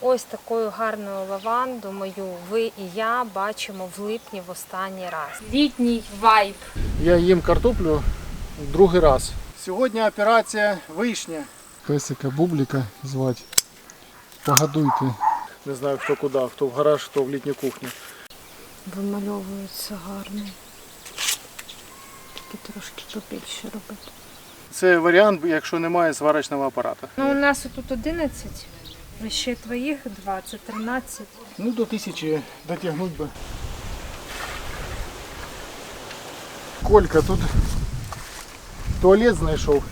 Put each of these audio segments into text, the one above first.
Ось такою гарною лаванду мою ви і я бачимо в липні в останній раз. Літній вайб. Я їм картоплю другий раз. Сьогодні операція вишня. Песика Бубліка звати. Погодуйте. Не знаю хто куди, хто в гараж, хто в літню кухню. Вимальовується гарно. Тільки трошки побільше робити. Це варіант, якщо немає сварочного апарату. Ну, у нас тут 11, а ще твоїх два, це 13. Ну до тисячі дотягнуть би. Колька тут туалет знайшов.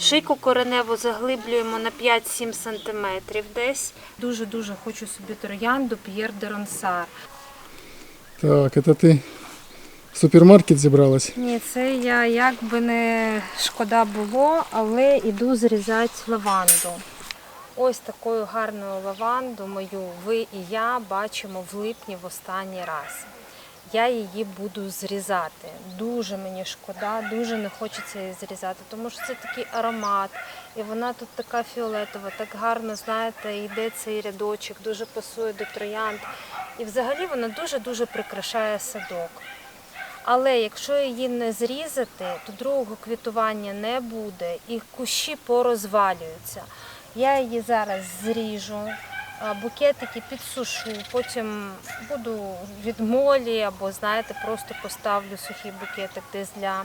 Шийку кореневу заглиблюємо на 5-7 см десь. Дуже-дуже хочу собі троянду П'єр де Ронсар. Так, це ти в супермаркет зібралась? Ні, це я як би не шкода було, але іду зрізати лаванду. Ось такою гарною лаванду мою ви і я бачимо в липні в останній раз. Я її буду зрізати. Дуже мені шкода, дуже не хочеться її зрізати, тому що це такий аромат, і вона тут така фіолетова, так гарно, знаєте, йде цей рядочок, дуже пасує до троянд. І взагалі вона дуже-дуже прикрашає садок. Але якщо її не зрізати, то другого квітування не буде і кущі порозвалюються. Я її зараз зріжу, букетики підсушу, потім буду від молі або, знаєте, просто поставлю сухий букетик десь для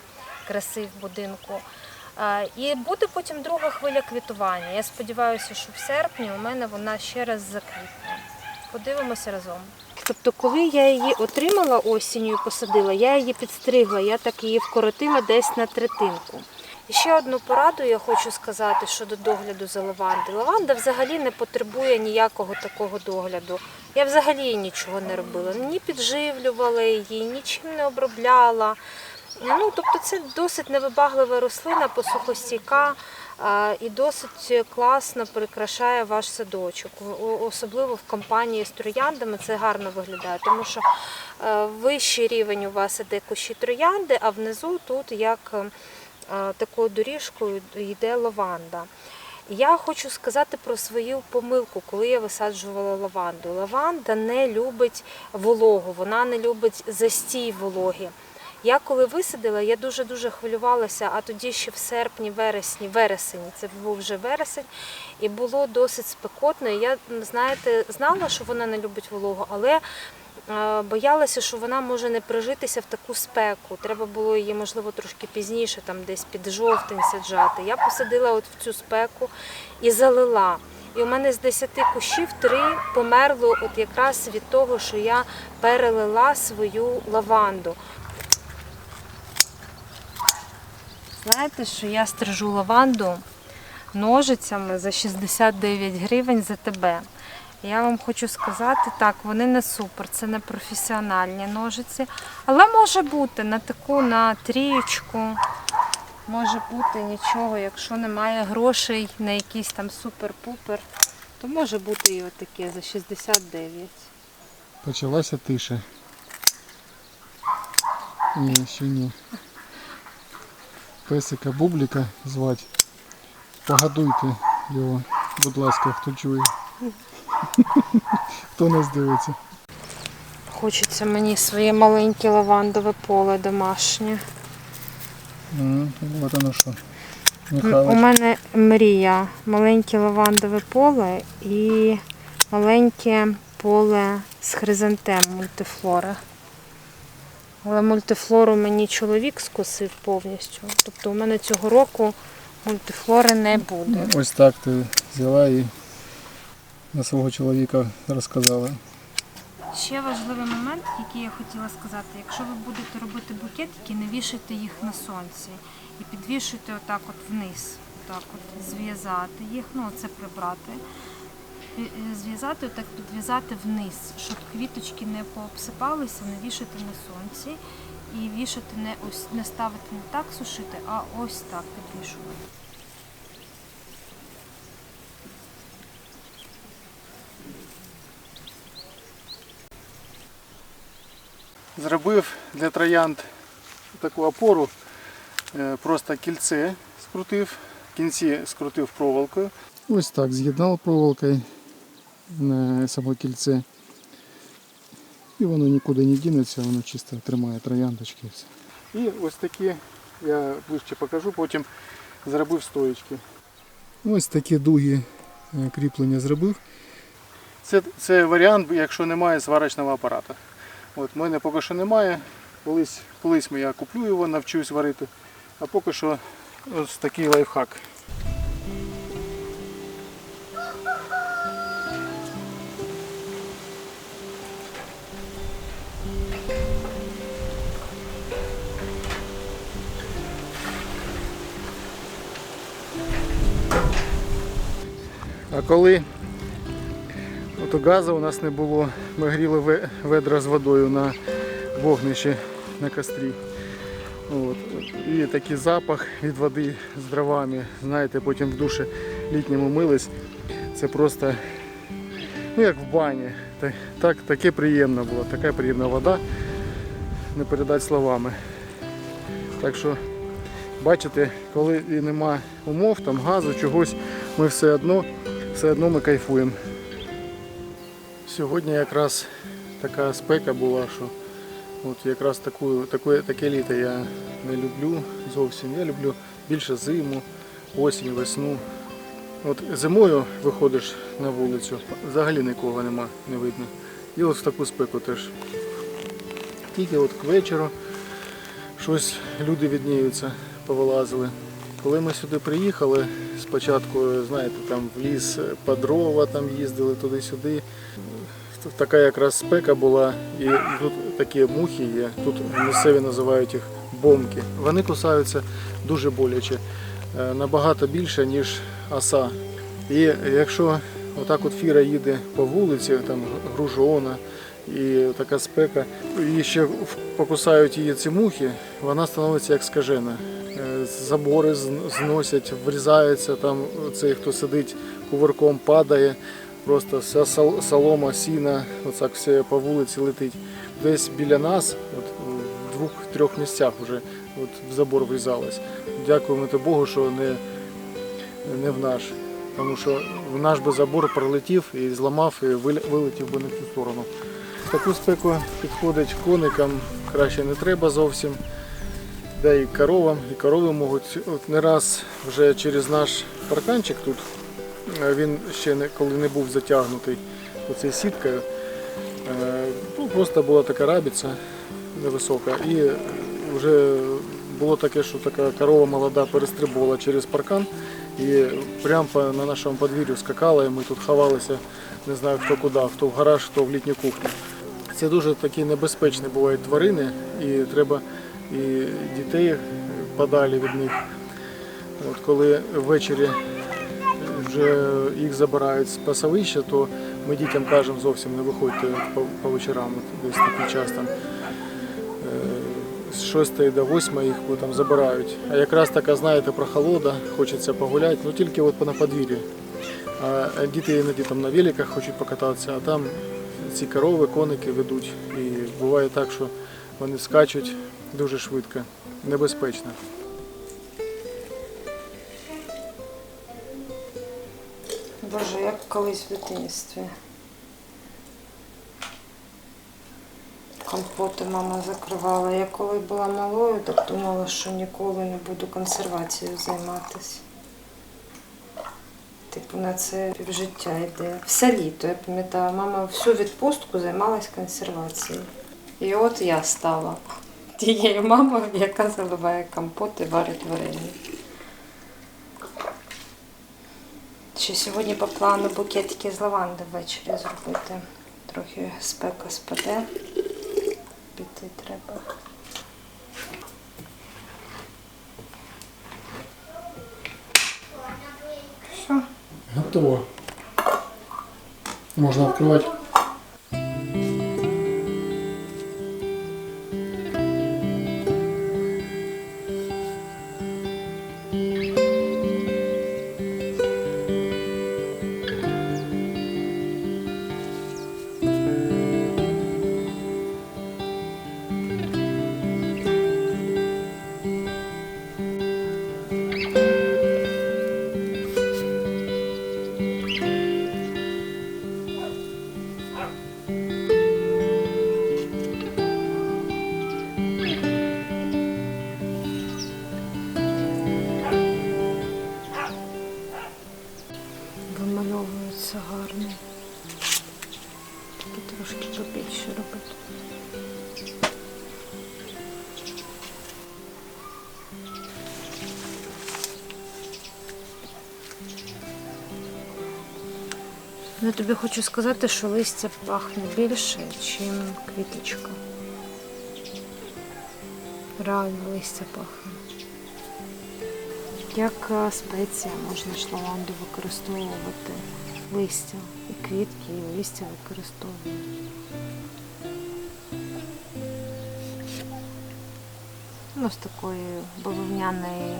краси в будинку. І буде потім друга хвиля квітування. Я сподіваюся, що в серпні у мене вона ще раз заквітне. Подивимося разом. Тобто, коли я її отримала осінню і посадила, я її підстригла, я так її вкоротила десь на третинку. І ще одну пораду я хочу сказати щодо догляду за лаванди. Лаванда взагалі не потребує ніякого такого догляду. Я взагалі нічого не робила. Ні підживлювала її, нічим не обробляла. Ну, тобто це досить невибаглива рослина, посухостійка і досить класно прикрашає ваш садочок. Особливо в компанії з трояндами це гарно виглядає, тому що е, вищий рівень у вас іде кущі троянди, а внизу тут як такою доріжкою йде лаванда. Я хочу сказати про свою помилку, коли я висаджувала лаванду. Лаванда не любить вологу, вона не любить застій вологи. Я коли висадила, я дуже-дуже хвилювалася, а тоді ще в серпні, вересні, вересень, це був вже вересень, і було досить спекотно. Я, знаєте, знала, що вона не любить вологу, але боялася, що вона може не прижитися в таку спеку. Треба було її, можливо, трошки пізніше, там десь під жовтень саджати. Я посадила от в цю спеку і залила. І у мене з 10 кущів три померло от якраз від того, що я перелила свою лаванду. Знаєте, що я стрижу лаванду ножицями за 69 гривень за тебе. Я вам хочу сказати, так, вони не супер, це не професіональні ножиці, але може бути на таку на трієчку. Може бути нічого, якщо немає грошей на якийсь там супер-пупер, то може бути і отаке за 69. Почалася тиша. Ні, ще ні. Песика Бубліка звати. Погодуйте його, будь ласка, хто чує. Хто нас дивиться. Хочеться мені своє маленьке лавандове поле домашнє. Ага, от воно що. У мене мрія. Маленьке лавандове поле і маленьке поле з хризантем мультифлори. Але мультифлору мені чоловік скосив повністю. Тобто у мене цього року мультифлори не буде. Ось так ти взяла і на свого чоловіка розказала. Ще важливий момент, який я хотіла сказати, якщо ви будете робити букетики, не вішайте їх на сонці і підвішуйте отак от вниз, отак от зв'язати їх, ну це прибрати. Е, е, Зв'язати, отак підв'язати вниз, щоб квіточки не пообсипалися, не вішати на сонці і вішати не ось не ставити не так сушити, а ось так підвішувати. Зробив для троянд таку опору, е, просто кільце скрутив, кінці скрутив проволокою. Ось так, з'єднав проволокою на саме кільце. І воно нікуди не дінеться, воно чисто тримає трояндочки. і ось такі, я ближче покажу, потім зробив стоєчки. Ось такі дуги е, кріплення зробив. Це, це варіант, якщо немає сварочного апарату. От, мене поки що немає. Колись, колись я куплю його, навчусь варити. А поки що ось такий лайфхак. А коли от газу у нас не було, ми гріли ведра з водою на вогнищі на кострі. От. І такий запах від води з дровами. Знаєте, потім в душі літньому мились. Це просто ну, як в бані. Та- Так, таке приємно було, така приємна вода. Не передати словами. Так що, бачите, коли і нема умов, там газу, чогось, ми все одно, все одно ми кайфуємо. Сьогодні якраз така спека була, що от якраз таку, таке, таке літо я не люблю зовсім. Я люблю більше зиму, осінь, весну. От зимою виходиш на вулицю, взагалі нікого нема, не видно. І от в таку спеку теж. Тільки от к вечору щось люди відніються, повилазили. Коли ми сюди приїхали, спочатку, знаєте, там в ліс по дрова там їздили туди-сюди. Така якраз спека була, і тут такі мухи є. Тут місцеві називають їх бомки. Вони кусаються дуже боляче, е, набагато більше, ніж оса. І якщо отак от фіра їде по вулиці, там гружона і така спека, і ще покусають її ці мухи, вона становиться як скажена. Забори зносять, врізаються, там цей, хто сидить кувырком, падає. Просто вся солома, сіна, оцак все по вулиці летить. Десь біля нас, от в двох-трьох місцях вже от в забор врізалось. Дякуємо те Богу, що не, не в наш. Тому що в наш би забор пролетів і зламав, і вилетів би на цю сторону. Таку спеку підходить коникам, краще не треба зовсім. Да і коровам, і корови можуть. От не раз вже через наш парканчик тут Е, Він ще не, коли не був затягнутий оцею сіткою. е, Ну, просто була така рабіця невисока. І вже було таке, що така корова молода перестрибувала через паркан і прямо на нашому подвір'ю скакала, і ми тут ховалися, не знаю хто куди, хто в гараж, хто в літню кухню. Це дуже такі небезпечні бувають тварини, і треба і дітей подалі від них. От коли ввечері вже їх забирають з пасовища, то ми дітям кажемо зовсім не виходьте по, по вечорам, десь такий час там. е, З 6 до 8 їх там забирають. А якраз така, знаєте, прохолода, хочеться погуляти, ну тільки от на подвір'ї. А діти іноді там на великах хочуть покататися, а там ці корови, коники ведуть. І буває так, що вони скачуть дуже швидко, небезпечно. Боже, як колись в дитинстві. Компоти мама закривала. Я коли була малою, так думала, що ніколи не буду консервацією займатися. Типу на це півжиття йде. Все літо, я пам'ятаю, мама всю відпустку займалась консервацією. І от я стала тією мамою, яка заливає компот і варить варення. Ще сьогодні по плану букетики з лаванди ввечері зробити. Трохи спека спаде. Піти треба. Все. Готово. Можна відкривати. Тобі хочу сказати, що листя пахне більше, ніж квіточка. Реально листя пахне. Як е, спеція можна ж лаванду використовувати. Листя і квітки, і листя використовуємо. Ну, з такої бавовняної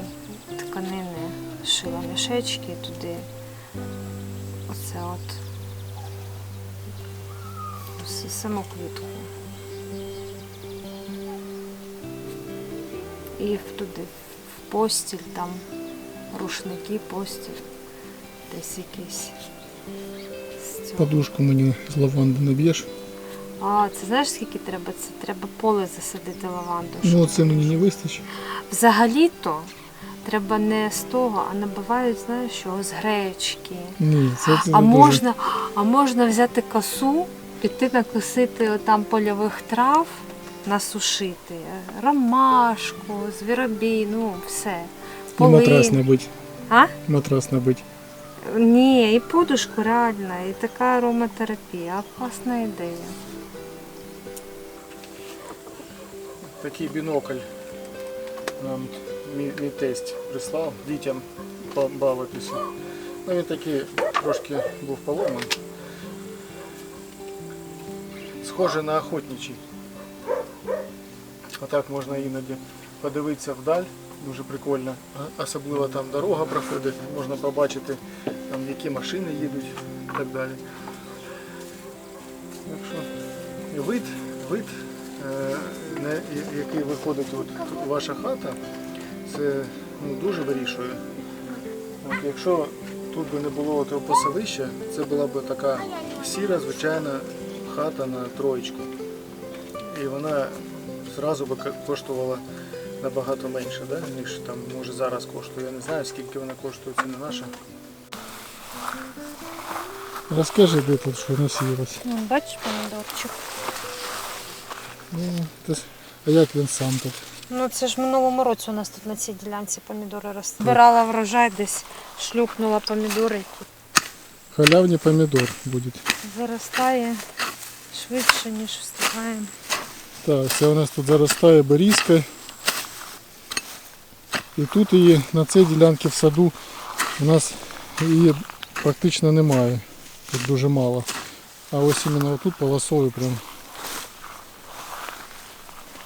тканини шила мішечки туди оце от с- саму квітку. І туди, в постіль, там рушники, постіль, десь якийсь. Подушку мені з лаванди наб'єш. А, це знаєш скільки треба? Це треба поле засадити лаванду. Ну це мені не вистачить. Взагалі-то треба не з того, а набивають, знаєш, що з гречки. Ні, це, це А не можна, а можна взяти косу, піти накосити там польових трав, насушити. Ромашку, звіробій, ну все. дуже. І матрас набить. А? Матрас набить. Ні, і подушку реально, і така ароматерапія. Класна ідея. Такий бінокль нам мій, мій тесть прислав дітям бавитися. Ну він такий трошки був поломаний. Схоже на охотничий. Отак можна іноді подивитися вдаль, дуже прикольно. Особливо там дорога проходить, можна побачити там які машини їдуть і так далі. І вид, вид, е, який виходить от ваша хата, це ну, дуже вирішує. От, якщо тут би не було того поселища, це була б така сіра, звичайна хата на троєчку. І вона зразу би коштувала набагато менше, да? ніж там може зараз коштує. Я не знаю, скільки вона коштує, це не наша. Розкажи, де тут що насіялось. Ну, бачиш помідорчик. Ну, ти ж- а як він сам тут? Ну це ж в минулому році у нас тут на цій ділянці помідори росли. Збирала врожай десь, шлюпнула помідори. Халявний помідор буде. Заростає швидше, ніж встигаємо. Так, це у нас тут заростає берізка. І тут її на цій ділянці в саду у нас її практично немає. Тут дуже мало. А ось іменно отут полосою прям.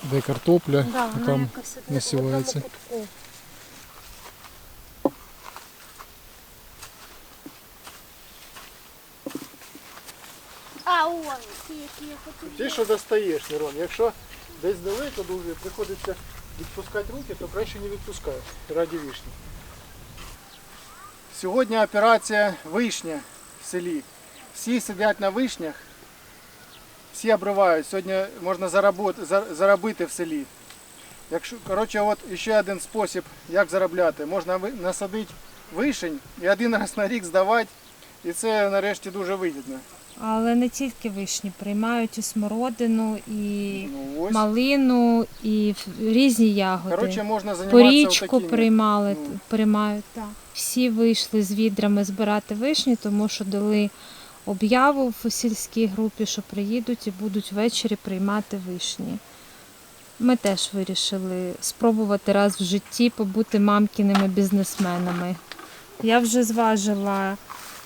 Де картопля, Да, а там якось от насівається. в одному кутку. А, он, Ті, що достаєш, Мирон. Якщо десь далеко дуже приходиться відпускати руки, то краще не відпускай раді вишні. Сьогодні операція вишня в селі. Всі сидять на вишнях, всі обривають. Сьогодні можна заробити в селі. Якщо, коротше, от ще один спосіб, як заробляти. Можна насадити вишень і один раз на рік здавати. І це нарешті дуже вигідно. Але не тільки вишні, приймають і смородину, і Ну, ось. малину, і різні ягоди. Коротше, можна займатися Порічку отакими. приймали, ну. приймають. Так. Всі вийшли з відрами збирати вишні, тому що дали об'яву в сільській групі, що приїдуть і будуть ввечері приймати вишні. Ми теж вирішили спробувати раз в житті побути мамкіними бізнесменами. Я вже зважила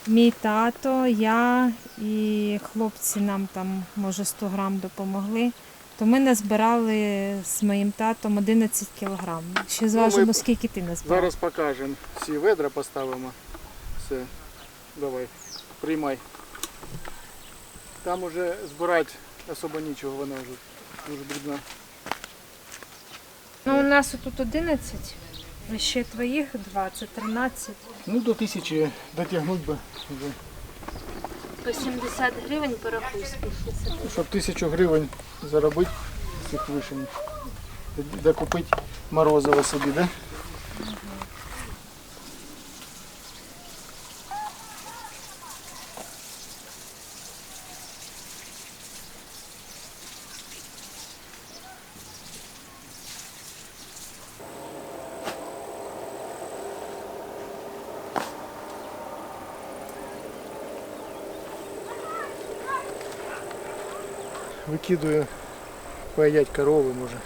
мій тато, я і хлопці нам там, може, 100 грам допомогли. То ми назбирали з моїм татом 11 кілограм. Ще зважимо, Ну, скільки ти назбирав. Зараз покажемо. Всі ведра поставимо. Все. Давай, приймай. Там уже збирати особо нічого, вона вже дуже брудна. Ну, у нас тут 11, а ще твоїх два, це 13. Ну до тисячі дотягнуть би вже. по 70 гривень порахуй, скільки. Щоб тисячу гривень заробити з цих вишень. Де купити морозиво собі, да? Викидую поїдять корови, може.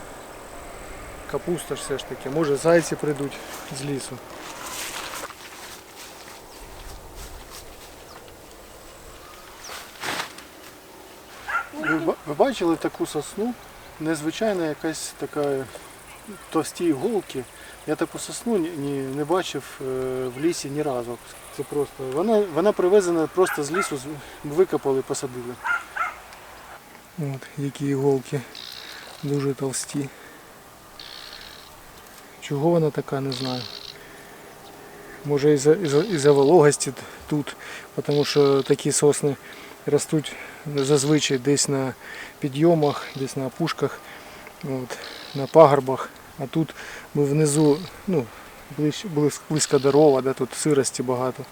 Капуста ж все ж таки. Може зайці прийдуть з лісу. Ви, ви бачили таку сосну? Незвичайна якась така товсті іголки. Я таку сосну ні, не бачив е, в лісі ні разу. Це просто. Вона, вона привезена просто з лісу, викопали, посадили. От, які іголки дуже товсті. Чого вона така, не знаю. Може із-за із із вологості тут, тому що такі сосни ростуть зазвичай десь на підйомах, десь на опушках, от, на пагорбах. А тут ми внизу, ну, близько, близько до рова, де тут сирості багато.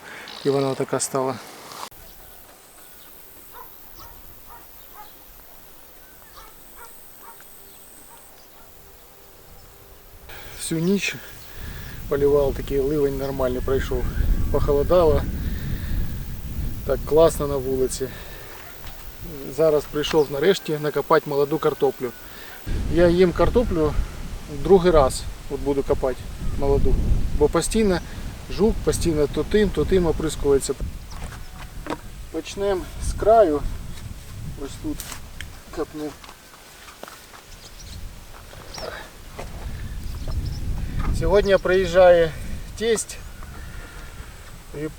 І вона така стала. Всю ніч поливав, такий ливень нормальний пройшов. Похолодало. Так класно на вулиці. Зараз прийшов нарешті накопати молоду картоплю. Я їм картоплю другий раз от буду копати молоду. Бо постійно жук, постійно то тим, то тим оприскується. Почнемо з краю. Ось тут копнув. Сьогодні приїжджає тесть і е,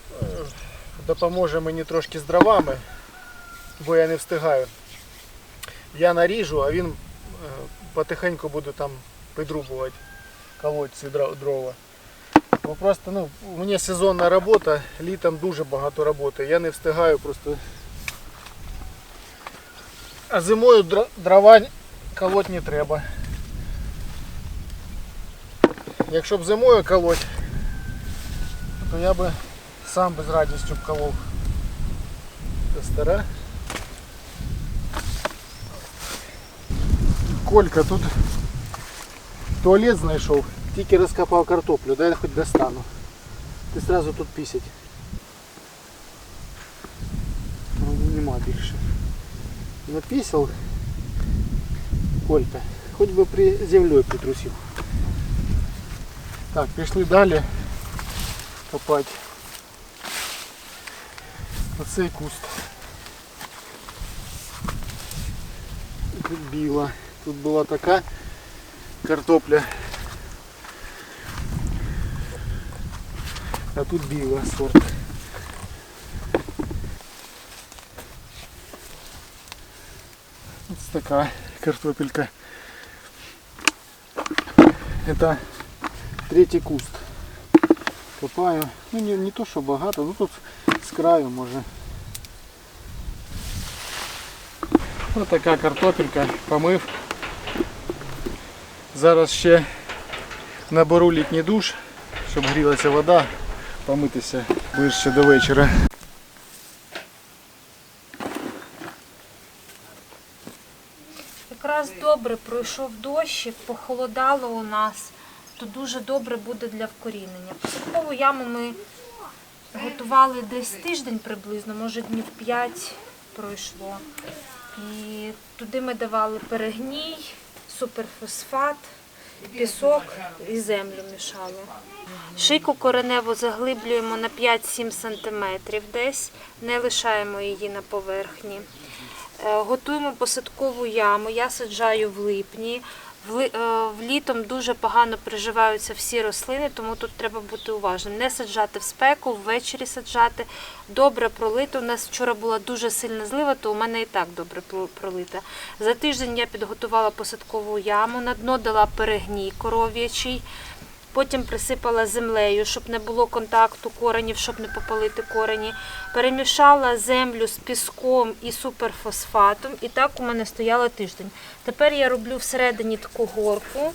допоможе мені трошки з дровами, бо я не встигаю. Я наріжу, а він е, потихеньку буде там підрубувати, колоть дрова. Бо просто ну, у мене сезонна робота, літом дуже багато роботи. Я не встигаю просто. А зимою дрова колоть не треба. Якщо б зимою колоть, то я би сам би з радістю б колов. Це стара. Колька тут туалет знайшов, тільки розкопав картоплю, дай я хоч достану. Ти одразу тут пісять. Ну, Нема більше. Напісав Колька. Хоч би при землею притрусив. Так, пішли далі копати. Оцей куст. Тут біла. Тут була така картопля. А тут біла сорт. Ось така картопелька. Это третій куст. Копаю. Ну не, не то, що багато, ну тут з краю може. Ось така картопелька, помив. Зараз ще наберу літній душ, щоб грілася вода, помитися ближче до вечора. Якраз добре пройшов дощик, похолодало у нас, то дуже добре буде для вкорінення. Посадкову яму ми готували десь тиждень приблизно, може днів 5 пройшло. І туди ми давали перегній, суперфосфат, пісок і землю мішали. Шийку кореневу заглиблюємо на 5-7 см десь, не лишаємо її на поверхні. Е, Готуємо посадкову яму. Я саджаю в липні. Е, літом дуже погано приживаються всі рослини, тому тут треба бути уважним. Не саджати в спеку, ввечері саджати. Добре пролито. У нас вчора була дуже сильна злива, то у мене і так добре пролита. За тиждень я підготувала посадкову яму, на дно дала перегній коров'ячий. Потім присипала землею, щоб не було контакту коренів, щоб не попалити корені. Перемішала землю з піском і суперфосфатом. І так у мене стояла тиждень. Тепер я роблю всередині таку горку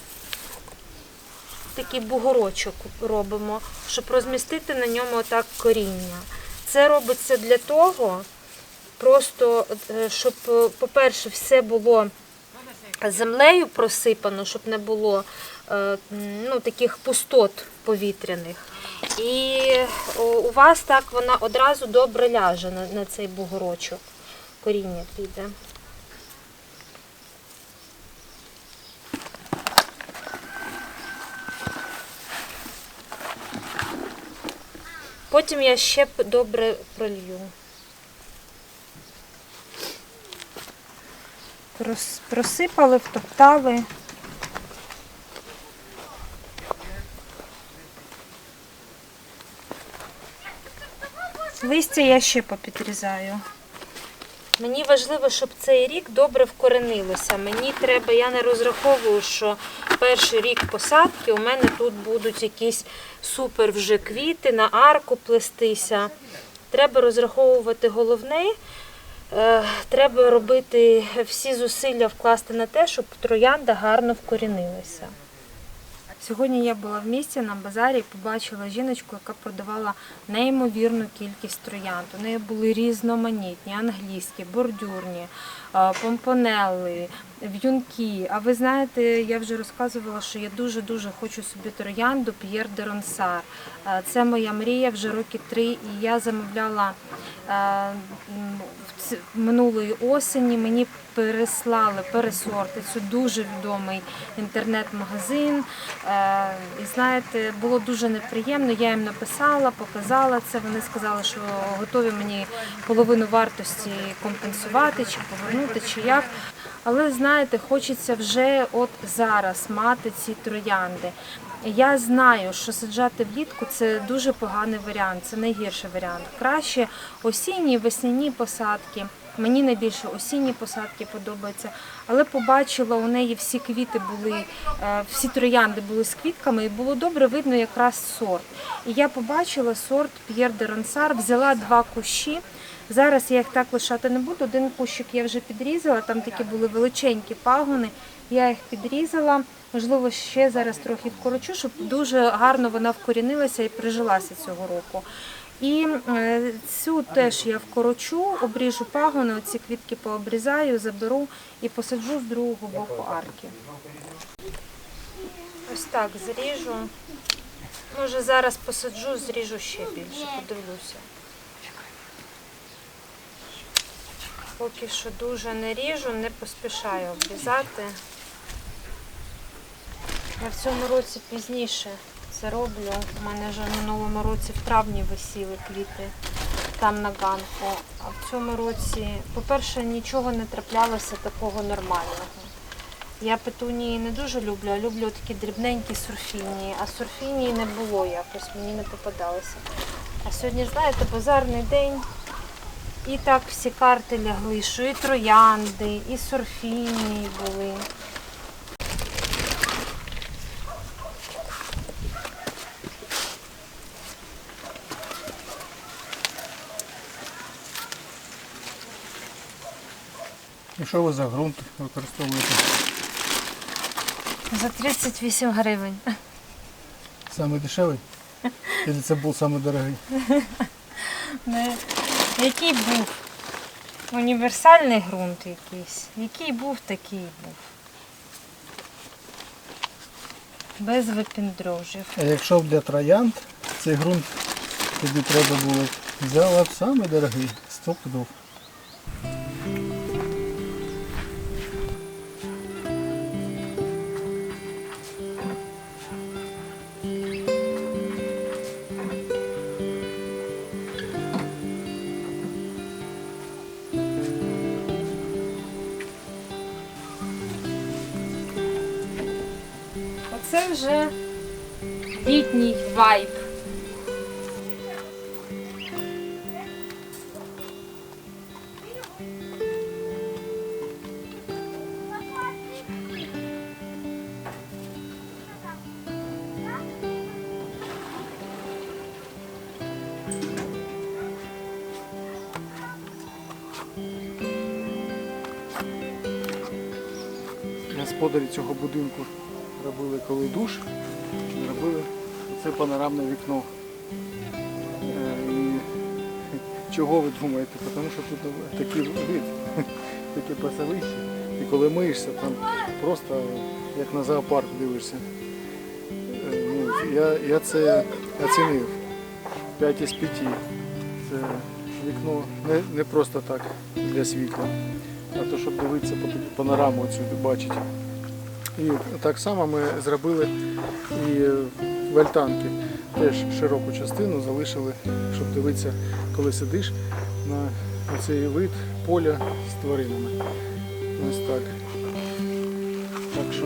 такий бугорочок робимо, щоб розмістити на ньому отак коріння. Це робиться для того, просто е, щоб, е, по-перше, все було землею просипано, щоб не було ну, таких пустот повітряних. І у вас так вона одразу добре ляже на, на цей бугорочок. Коріння піде. Потім я ще добре пролью. Просипали, втоптали. Листя я ще попідрізаю. Мені важливо, щоб цей рік добре вкоренилося. Мені треба, я не розраховую, що перший рік посадки у мене тут будуть якісь супер вже квіти на арку плестися. Треба розраховувати головне. е, Треба робити всі зусилля вкласти на те, щоб троянда гарно вкорінилася. Сьогодні я була в місті на базарі і побачила жіночку, яка продавала неймовірну кількість троянд. У неї були різноманітні, англійські, бордюрні, помпонелли, в'юнки. А ви знаєте, я вже розказувала, що я дуже-дуже хочу собі троянду П'єр де Ронсар. Це моя мрія вже роки три, і я замовляла минулої осені. Мені переслали пересорти. Це дуже відомий інтернет-магазин. І знаєте, було дуже неприємно. Я їм написала, показала це. Вони сказали, що готові мені половину вартості компенсувати чи повернути, чи як. Але знаєте, хочеться вже от зараз мати ці троянди. Я знаю, що саджати влітку це дуже поганий варіант, це найгірший варіант. Краще осінні, весняні посадки. Мені найбільше осінні посадки подобаються, але побачила у неї всі квіти були, е, всі троянди були з квітками, і було добре видно якраз сорт. І я побачила сорт П'єр де Ронсар, взяла два кущі. Зараз я їх так лишати не буду. Один кущик я вже підрізала, там такі були величенькі пагони. Я їх підрізала. Можливо, ще зараз трохи вкорочу, щоб дуже гарно вона вкорінилася і прижилася цього року. І е, цю теж я вкорочу, обріжу пагони, оці квітки пообрізаю, заберу і посаджу з другого боку арки. Ось так зріжу. Може зараз посаджу, зріжу ще більше, подивлюся. Поки що дуже не ріжу, не поспішаю обрізати. Я в цьому році пізніше це роблю. У мене вже в минулому році в травні висіли квіти там на ганку. А в цьому році, по-перше, нічого не траплялося такого нормального. Я петунії не дуже люблю, а люблю такі дрібненькі сурфінії. А сурфінії не було якось, мені не попадалося. А сьогодні, знаєте, базарний день. І так всі карти лягли, що і троянди, і сурфінії були. І що ви за ґрунт використовуєте? За 38 гривень. Саме дешевий? Чи це був саме дорогий? Не. Який був? Універсальний ґрунт якийсь. Який був, такий був. Без випіндрожів. А якщо б для троянд цей ґрунт тобі треба було взяла б саме дорогий, сто це вже літній вайб. Господарі цього будинку робили коли душ, робили це панорамне вікно. Е, І чого ви думаєте? Тому що тут такий вид, таке пасовище. І коли миєшся, там просто як на зоопарк дивишся. Е, Ну, я, я це оцінив. 5 із 5. Це вікно не, не просто так для світла, а то щоб дивитися панораму отсюди бачити. І так само ми зробили і вальтанки. Теж широку частину залишили, щоб дивитися, коли сидиш на цей вид поля з тваринами. Ось так. Так що